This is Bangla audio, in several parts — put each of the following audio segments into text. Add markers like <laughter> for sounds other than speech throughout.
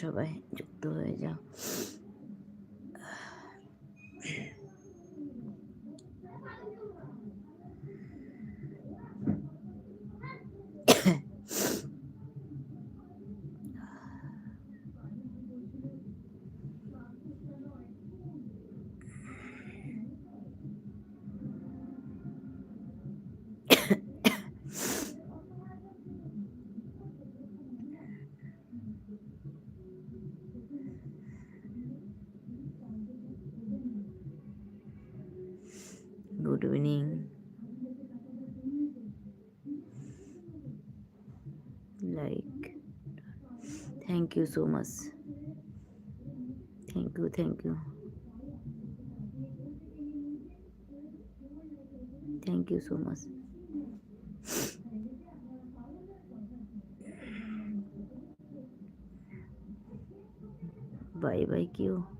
সবাই যুক্ত হয়ে যাও। like thank you so much. Thank you thank you. Thank you so much. Bye bye you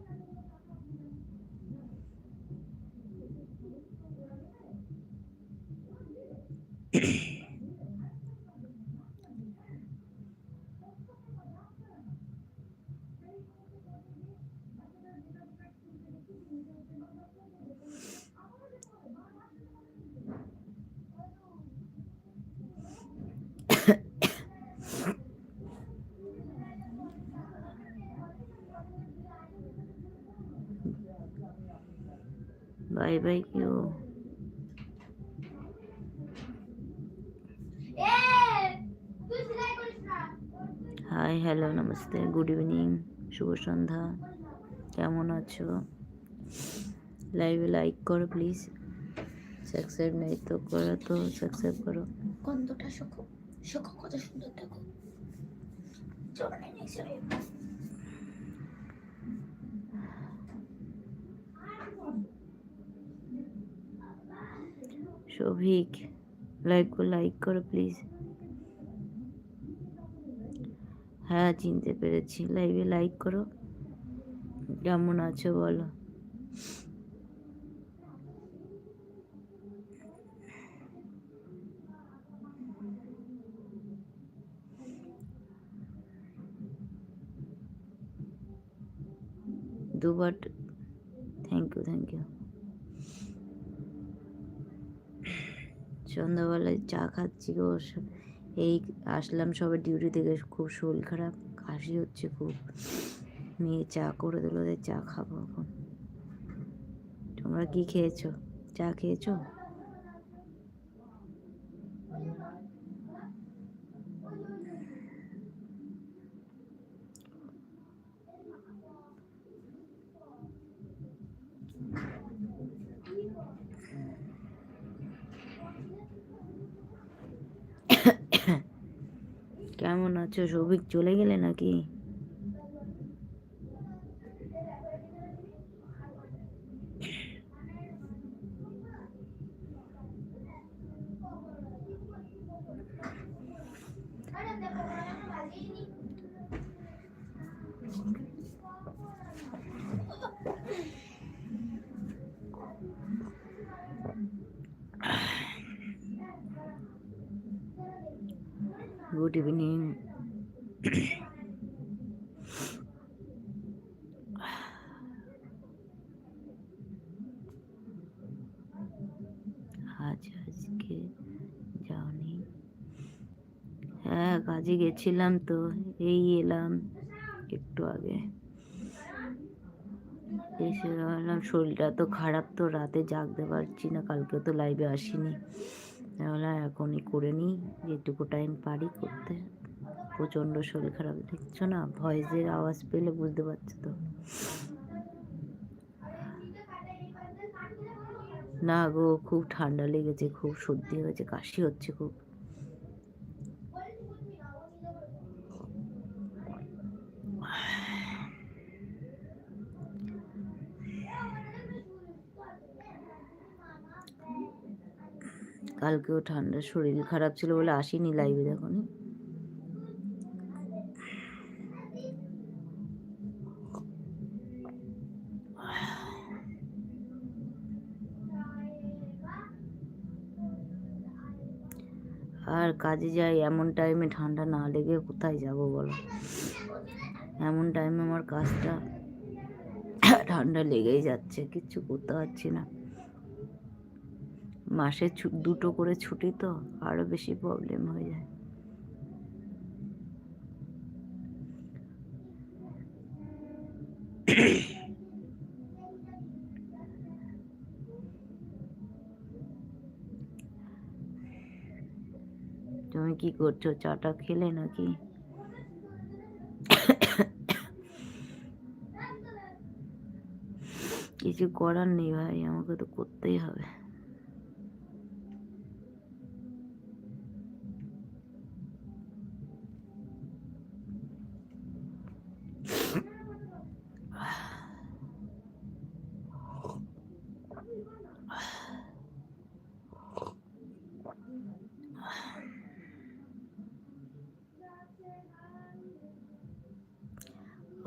bye bye Q hi hello নমস্তে গুড ইভিনিং শুভ সন্ধ্যা, কেমন আছো? লাইভে লাইক করো প্লিজ সাবস্ক্রাইব নেই তো করো তো সাবস্ক্রাইব করো। গন্ধটা শোকো শোকো কত সুন্দর দেখো। শোভিক লাইক লাইক করো প্লিজ হ্যাঁ চিনতে পেরেছি লাইভে লাইক করো কেমন আছো বলো দুবার থ্যাংক ইউ থ্যাংক ইউ সন্ধ্যাবেলায় চা খাচ্ছি গো এই আসলাম সবে ডিউটি থেকে, খুব শরীর খারাপ, কাশি হচ্ছে খুব। মেয়ে চা করে দিল চা খাব এখন। তোমরা কি খেয়েছো? চা খেয়েছো? আছো সৌভিক চলে গেলে নাকি? গুড ইভিনিং আজ আজকে যাওনি হ্যাঁ কাজে গেছিলাম তো, এই এলাম একটু আগে। এসে ভাবলাম শরীরটা তো খারাপ তো, রাতে জাগতে পারছি না, কালকে তো লাইভে আসিনি। এখনই করে নিই, যেটুকু টাইম পারি করতে। প্রচণ্ড শরীর খারাপ। দেখছ না? ভয়েসের আওয়াজ পেলে বুঝতে পারছ তো। না গো, খুব ঠান্ডা লেগেছে, খুব সর্দি হয়েছে, কাশি হচ্ছে খুব। কালকেও ঠান্ডা, শরীর খারাপ ছিল বলে আসিনি লাইভে দেখনি আর কাজে যাই, এমন টাইমে ঠান্ডা না লেগে কোথায় যাব বলো? এমন টাইমে আমার কাজটা ঠান্ডা লেগেই যাচ্ছে, কিচ্ছু করতে পারছি না। মাসে দুটো করে ছুটি তো আরও বেশি প্রবলেম হয়ে যায়। কি করছ? চাটা খেলে নাকি? কিছু করার নেই ভাই আমাকে তো করতেই হবে।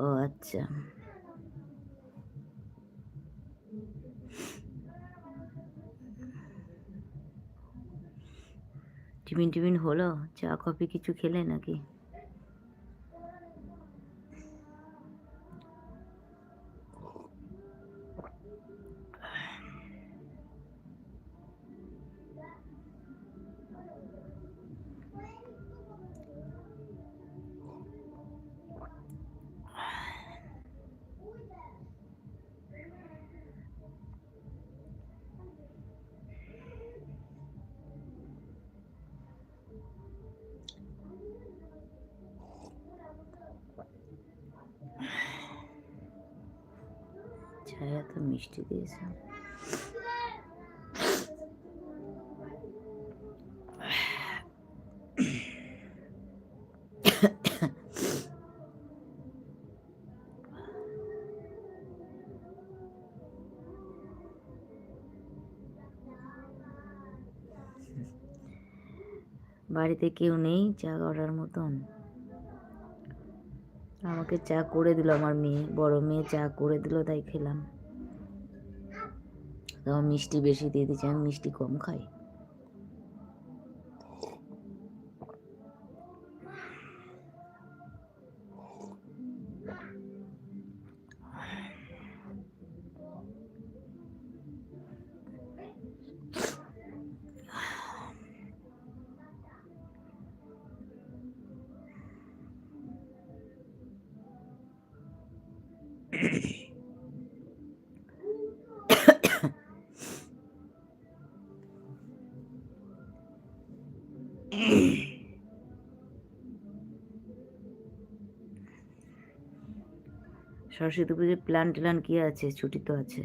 ও আচ্ছা। টিফিন টিফিন হলো? চা কফি কিছু খেলে নাকি? চায় এত মিষ্টি দিয়েছে বাড়িতে কেউ নেই চা করার মতন? আমাকে চা করে দিল আমার মেয়ে, বড় মেয়ে চা করে দিল, তাই খেলাম। মিষ্টি বেশি দিয়ে দিচ্ছে আমি মিষ্টি কম খাই। সরস্বতী পুজোর প্ল্যান ট্যান কি আছে? ছুটি তো আছে।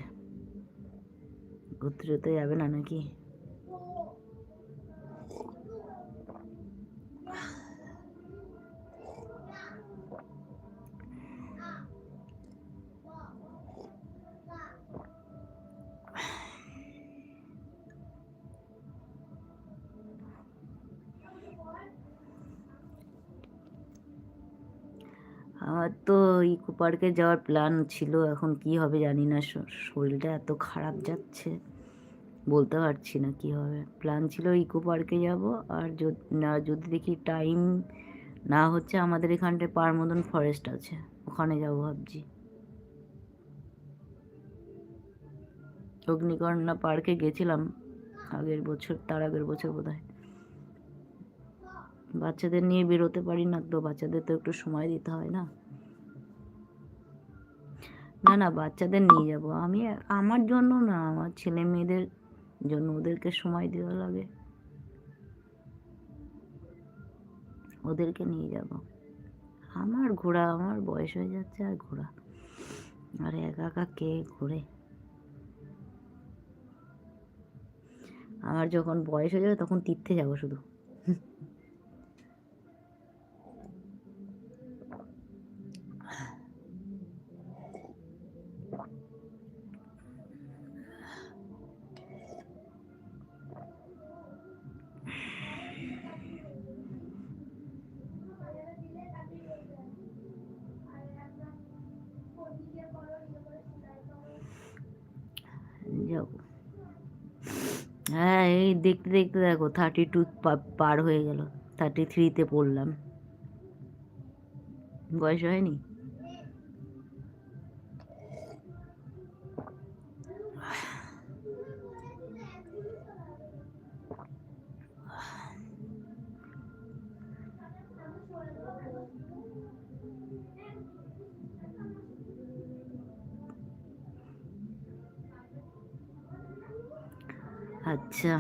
ঘুরতে টুরতে যাবে না নাকি? আমার তো ইকো পার্কে যাওয়ার প্ল্যান ছিল, এখন কি হবে জানি না। শরীরটা এত খারাপ যাচ্ছে, বলতে পারছি না কি হবে। প্ল্যান ছিল ইকো পার্কে যাব, আর না, যদি দেখি টাইম না হচ্ছে, আমাদের এখানটায় পারমদন ফরেস্ট আছে, ওখানে যাব ভাবছি। অগ্নিকর্ণা পার্কে গেছিলাম, আগের বছর, তার আগের বছর বোধ হয় বাচ্চাদের নিয়ে বেরোতে পারি না, তো বাচ্চাদের তো একটু সময় দিতে হয় না। না না, বাচ্চাদের নিয়ে যাব। আমি আমার জন্য না, আমার ছেলে মেয়েদের জন্য ওদেরকে সময় দেওয়া লাগে। ওদেরকে নিয়ে যাব। আমার ঘোরা আমার বয়স হয়ে যাচ্ছে আর ঘোরা আর একা একা কে ঘোরে? আমার যখন বয়স হয়ে যাবে তখন তীর্থে যাব শুধু। হ্যাঁ এই দেখতে দেখতে দেখো থার্টি টু পার হয়ে গেল। থার্টি থ্রিতে পড়লাম। বয়স হয়নি? আচ্ছা।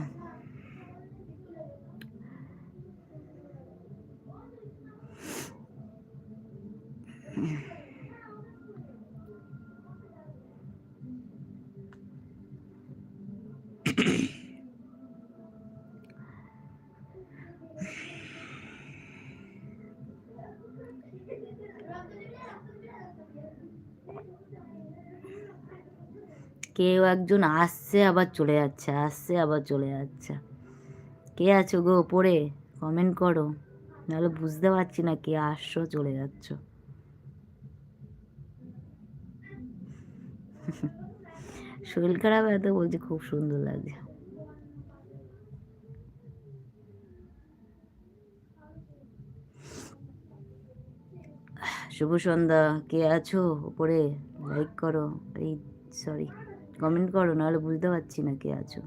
কেউ একজন আসছে, আবার চলে যাচ্ছে, আসছে, আবার চলে যাচ্ছে। কে আছো গো ওপরে? কমেন্ট করো। নাহলে বুঝতে পারছি না কে আসছো, চলে যাচ্ছ। শরীর খারাপ এত বলছি, খুব সুন্দর লাগছে। শুভ সন্ধ্যা। কে আছো ওপরে? লাইক করো। এই সরি কমেন্ট করো, নাহলে বুঝতে পারছি না কে আছো।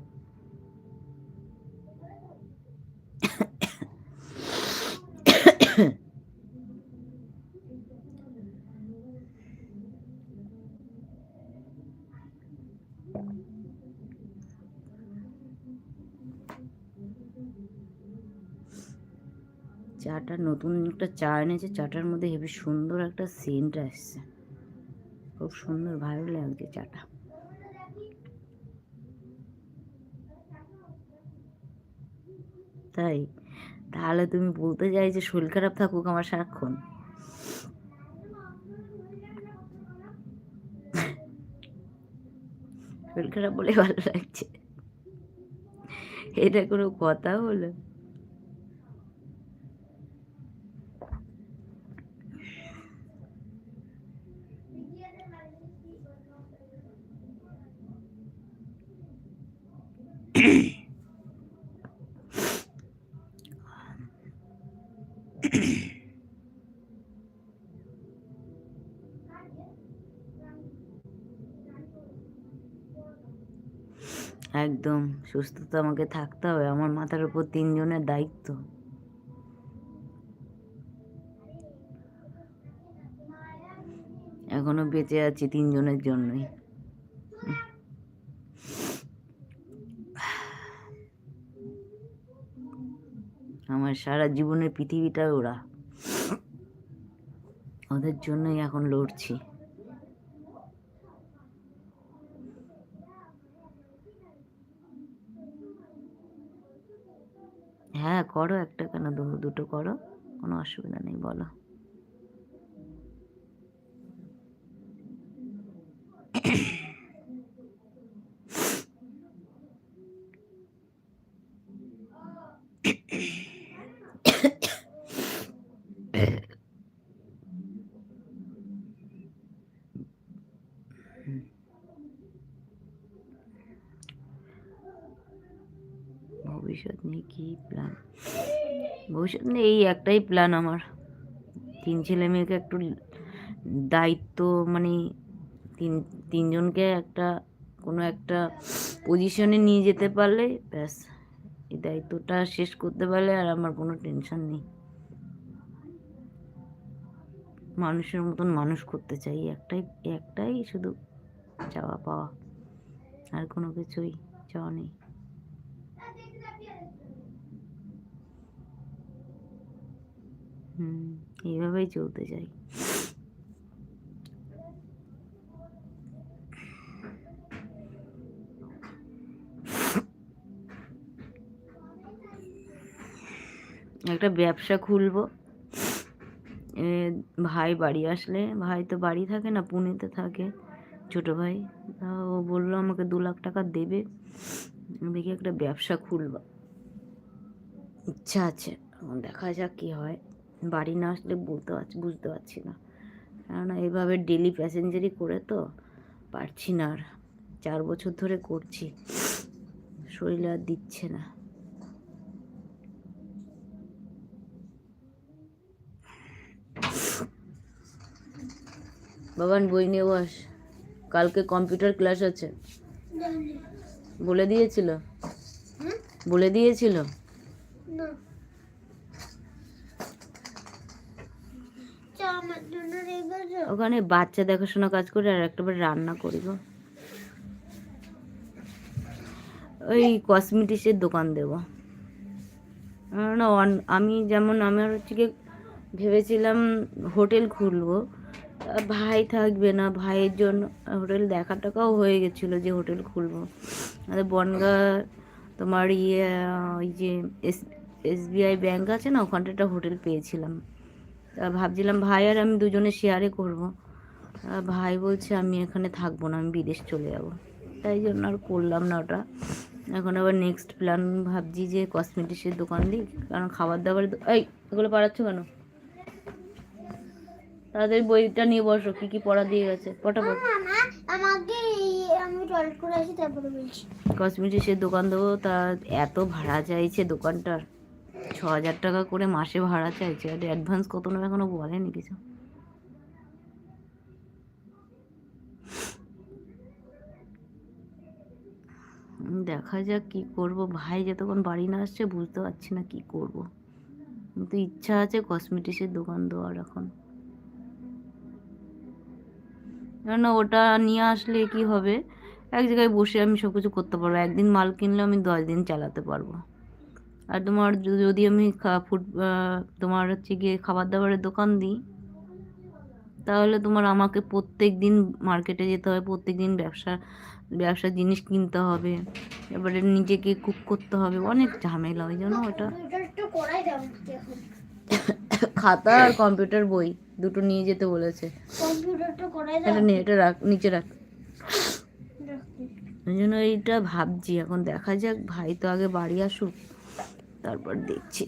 চাটা নতুন একটা চা এনেছে, চাটার মধ্যে হেবি সুন্দর একটা সেন্ট আসছে। খুব সুন্দর, ভালো লাগছে চাটা। তাই? তাহলে তুমি বলতে চাই যে শরীর খারাপ থাকুক আমার সারাক্ষণ। শরীর খারাপ বলে ভালো লাগছে। এটা কোনো কথা হলো? <coughs> একদম সুস্থ তো আমাকে থাকতে হবে। আমার মাথার উপর তিনজনের দায়িত্ব। এখনও বেঁচে আছি তিনজনের জন্যই। আমার সারা জীবনের পৃথিবীটা ওরা। ওদের জন্যই এখন লড়ছি। হ্যাঁ করো একটা কেন? দুটো করো কোনো অসুবিধা নেই বলো। ভবিষ্যৎ নিয়ে কি প্ল্যান ভবিষ্যৎ নিয়ে এই একটাই প্ল্যান আমার। তিন ছেলে মেয়েকে একটু দায়িত্ব মানে তিন, তিনজনকে একটা, কোনো একটা পজিশনে নিয়ে যেতে পারলে ব্যাস, এই দায়িত্বটা শেষ করতে পারলে আর আমার কোনো টেনশন নেই। মানুষের মতন মানুষ করতে চাই একটাই একটাই শুধু চাওয়া পাওয়া। আর কোনো কিছুই চাওয়া নেই। হুম, এইভাবেই চলতে চাই। একটা ব্যবসা খুলবো। ভাই বাড়ি আসলে, ভাই তো বাড়ি থাকে না, পুনেতে থাকে। ছোট ভাই, তা ও বলল আমাকে দু লাখ টাকা দেবে। দেখি একটা ব্যবসা খুলবো। ইচ্ছা আছে, দেখা যাক কী হয়। বাড়ি না আসলে বলতে পারছি বুঝতে পারছি না। কেননা এভাবে ডেলি প্যাসেঞ্জারই করে তো পারছি না আর। চার বছর ধরে করছি। শরীর আর দিচ্ছে না। বাবান বই নিয়ে বস। কালকে কম্পিউটার ক্লাস আছে। বলে দিয়েছিল? বলে দিয়েছিল না চা আমার জন্য রেখেছো ওখানে বাচ্চা দেখাশোনা কাজ করে আর একটা বার রান্না করি গো। ওই কসমেটিক্সের দোকান দেবো। না আমি যেমন আমার হচ্ছে গিয়ে ভেবেছিলাম হোটেল খুলবো। ভাই থাকবে না, ভাইয়ের জন্য হোটেল দেখা টাকাও হয়ে গেছিল যে হোটেল খুলবো। আর বনগা তোমার ইয়ে ওই যে এস এসবিআই ব্যাংক আছে না ওখানটা একটা হোটেল পেয়েছিলাম। তা ভাবছিলাম ভাই আর আমি দুজনে শেয়ারে করব। ভাই বলছে আমি এখানে থাকব না আমি বিদেশ চলে যাব। তাই জন্য আর করলাম না ওটা। এখন আবার নেক্সট প্ল্যান ভাবছি যে কসমেটিক্সের দোকান দিই কারণ খাবার দাবার এই এগুলো পারাচ্ছ কেন? তাদের বইটা নিয়ে বসো কি কি পড়া দিয়ে গেছে পটাপট। আমাকে আমি টয়লেট করে আসি তারপরে বলছি। কসমেটিক্সের দোকান দেবো তা এত ভাড়া চাইছে দোকানটার। ছ হাজার টাকা করে মাসে ভাড়া চাইছে। আর অ্যাডভান্স কত নেবে এখনও বলেনি কিছু। দেখা যাক কি করব। ভাই যতক্ষণ বাড়ি না আসছে বুঝতে পারছি না কি করব। কিন্তু ইচ্ছা আছে কসমেটিক্সের দোকান দেওয়ার এখন। কেন ওটা নিয়ে আসলে কি হবে? এক জায়গায় বসে আমি সব কিছু করতে পারব। একদিন মাল কিনলে আমি দশ দিন চালাতে পারব। আর তোমার যদি আমি ফুড তোমার হচ্ছে গিয়ে খাবার দাবারের দোকান দিই তাহলে তোমার আমাকে প্রত্যেক দিন মার্কেটে যেতে হবে প্রত্যেক দিন ব্যবসা ব্যবসার জিনিস কিনতে হবে। এবারে নিজেকে কুক করতে হবে অনেক ঝামেলা ওই জন্য ওটা খাতা আর কম্পিউটার বই দুটো নিয়ে যেতে বলেছে। এটা নিয়ে এটা রাখ নিচে রাখ। ওই জন্য এইটা ভাবছি এখন দেখা যাক ভাই তো আগে বাড়ি আসুক। তারপর দেখছি।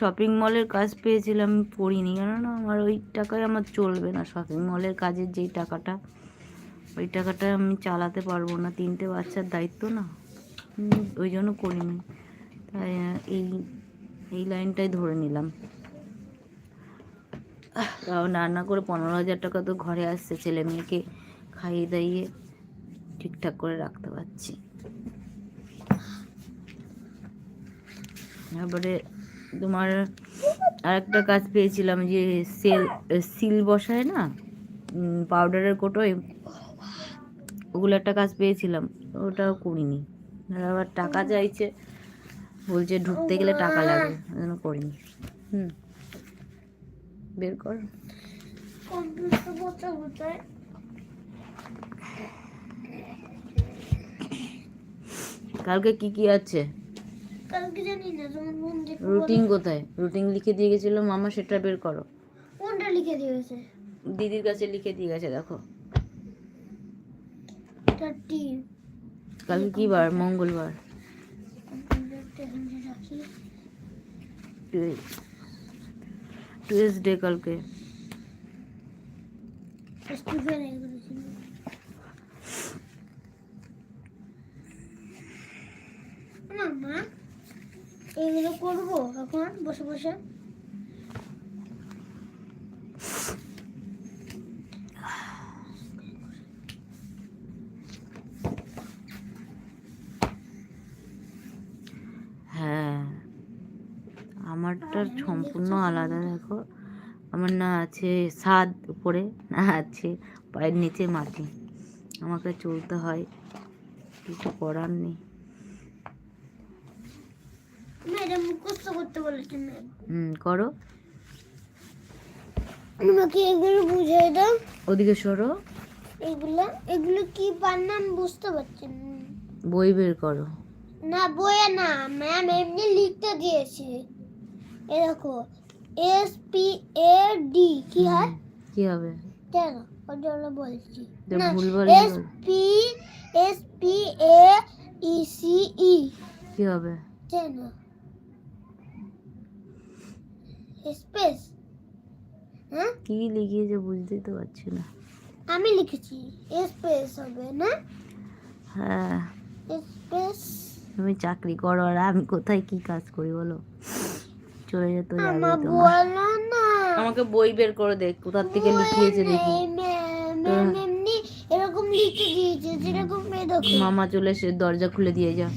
শপিং মলের কাজ পেয়েছিলাম পড়িনি। কেননা আমার ওই টাকায় আমার চলবে না শপিং মলের কাজের যেই টাকাটা, ওই টাকাটা আমি চালাতে পারব না। তিনটে বাচ্চার দায়িত্ব না ওই জন্য করিনি। তাই এই এই লাইনটাই ধরে নিলাম। তাও রান্না করে পনেরো হাজার টাকা তো ঘরে আসছে, ছেলে মেয়েকে খাইয়ে দাইয়ে ঠিকঠাক করে রাখতে পারছি। তারপরে তোমার আরেকটা কাজ পেয়েছিলাম যে সেল, সিল বসায় না পাউডারের কোটোয়, ওগুলো একটা কাজ পেয়েছিলাম, ওটাও করিনি। আবার টাকা চাইছে, বলছে ঢুকতে গেলে টাকা লাগবে করিনি। হুম। বের কর। কালকে কি কি আছে? কালকে জানি না তোমার বোন রুটিন কোথায়? রুটিন লিখে দিয়ে গেছিল মামা সেটা বের করো। কোনটা লিখে দিয়েছে দিদির কাছে লিখে দিয়ে গেছে দেখো। কালকে কি বার? মঙ্গলবার। রাখি। টুয়েসডে কালকে। এগুলো করব এখন বসে বসে। আলাদা দেখো। আমার না আছে ছাদ উপরে না আছে পায়ের নিচে মাটি। আমাকে চলতে হয় কিছু করার নেই। ম্যাডাম মুখস্থ করতে বলেছেন হুম করো। আমাকে এগুলো বুঝিয়ে দাও। ওদিকে সরো। এগুলো এগুলো কি বানান বুঝতে পারছি বই বের করো। না বইয়ে না ম্যাম এমনি লিখতে দিয়েছে। এ দেখো এস পি এ ডি কি হয়? কি হবে? কেন? ওর জন্য বলছি। S P S P A E C E কি হবে? কেন? স্পেস হ্যাঁ? কি লিখিয়েছে বুঝতেই তো পারছি না। আমি লিখেছি স্পেস হবে না? হ্যাঁ। স্পেস তুমি চাকরি করো আর আমি কোথায় কি কাজ করি বলো? চলে যেত আমাকে বই বের করে দেখ কোথার থেকে লিখিয়েছে দেখি। ম্যাম এরকম লিখে দিয়েছে যেরকম মামা চলে এসে দরজা খুলে দিয়ে যা।